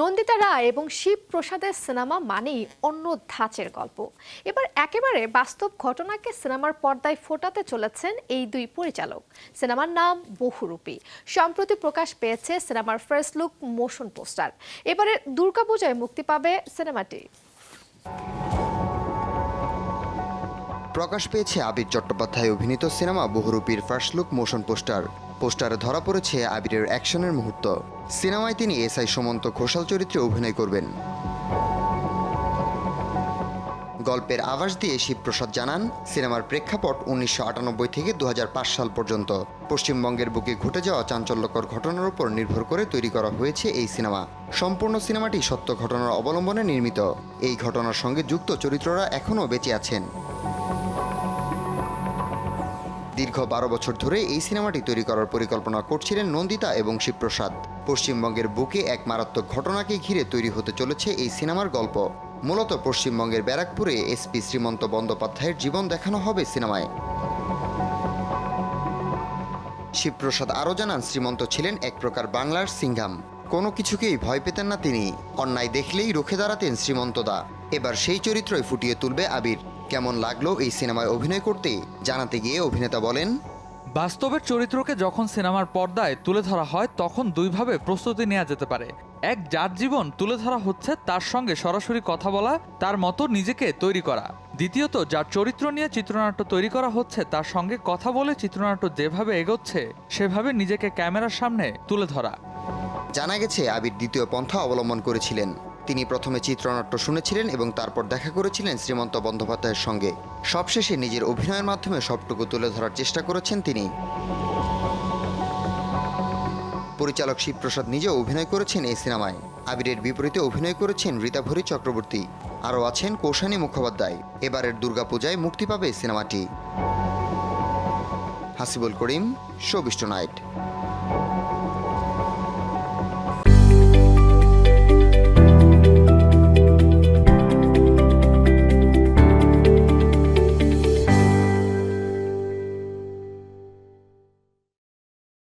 নন্দিতা রায় এবং শিব প্রসাদের সিনেমা মানেই অন্য ধাঁচের গল্প। এবার একেবারে বাস্তব ঘটনাকে সিনেমার পর্দায় ফোটাতে চলেছেন এই দুই পরিচালক। সিনেমার নাম বহুরূপী। সম্প্রতি প্রকাশ পেয়েছে সিনেমার ফার্স্ট লুক মোশন পোস্টার। এবারে দুর্গাপূজায় মুক্তি পাবে সিনেমাটি। প্রকাশ পেয়েছে আবির চট্টোপাধ্যায় অভিনীত সিনেমা বহুরূপীর ফার্স্ট লুক মোশন পোস্টার। পোস্টারে ধরা পড়েছে আবিরের অ্যাকশনের মুহূর্ত। সিনেমায় তিনি এসআই সুমন্ত ঘোষাল চরিত্রে অভিনয় করবেন। গল্পের আভাস দিয়ে শিবপ্রসাদ জানান, সিনেমার প্রেক্ষাপট উনিশশো আটানব্বই থেকে দু হাজার পাঁচ সাল পর্যন্ত। পশ্চিমবঙ্গের বুকে ঘটে যাওয়া চাঞ্চল্যকর ঘটনার উপর নির্ভর করে তৈরি করা হয়েছে এই সিনেমা। সম্পূর্ণ সিনেমাটি সত্য ঘটনার অবলম্বনে নির্মিত। এই ঘটনার সঙ্গে যুক্ত চরিত্ররা এখনও বেঁচে আছেন। দীর্ঘ বারো বছর ধরে এই সিনেমাটি তৈরি করার পরিকল্পনা করছিলেন নন্দিতা এবং শিবপ্রসাদ। পশ্চিমবঙ্গের বুকে এক মারাত্মক ঘটনাকে ঘিরে তৈরি হতে চলেছে এই সিনেমার গল্প। মূলত পশ্চিমবঙ্গের ব্যারাকপুরে এসপি শ্রীমন্ত বন্দ্যোপাধ্যায়ের জীবন দেখানো হবে সিনেমায়। শিবপ্রসাদ আরও জানান, শ্রীমন্ত ছিলেন এক প্রকার বাংলার সিংহাম। কোনো কিছুকেই ভয় পেতেন না তিনি। অন্যায় দেখলেই রুখে দাঁড়াতেন শ্রীমন্তদা এবার সেই চরিত্রই ফুটিয়ে তুলবে আবির। কেমন লাগল এই সিনেমায় অভিনয় করতে? জানাতে গিয়ে অভিনেতা বলেন বাস্তবের চরিত্রকে যখন সিনেমার পর্দায় তুলে ধরা হয় তখন দুইভাবে প্রস্তুতি নেওয়া যেতে পারে। এক যার জীবন তুলে ধরা হচ্ছে তার সঙ্গে সরাসরি কথা বলা তার মতো নিজেকে তৈরি করা। দ্বিতীয়ত যার চরিত্র নিয়ে চিত্রনাট্য তৈরি করা হচ্ছে তার সঙ্গে কথা বলে চিত্রনাট্য যেভাবে এগোচ্ছে সেভাবে নিজেকে ক্যামেরার সামনে তুলে ধরা। জানা গেছে আবির দ্বিতীয় পন্থা অবলম্বন করেছিলেন। তিনি প্রথমে চিত্রনাট্য শুনেছিলেন এবং তারপর দেখা করেছিলেন শ্রীমন্ত বন্দ্যোপাধ্যায়ের সঙ্গে। সবশেষে নিজের অভিনয়ের মাধ্যমে সবটুকু তুলে ধরার চেষ্টা করেছেন তিনি। পরিচালক শিবপ্রসাদ নিজেও অভিনয় করেছেন এই সিনেমায়। আবিরের বিপরীতে অভিনয় করেছেন রীতাভরী চক্রবর্তী। আরও আছেন কৌশানী মুখোপাধ্যায়। এবারের দুর্গাপূজায় মুক্তি পাবে সিনেমাটি। হাসিবুল করিম, শোবিষ্ট নাইট।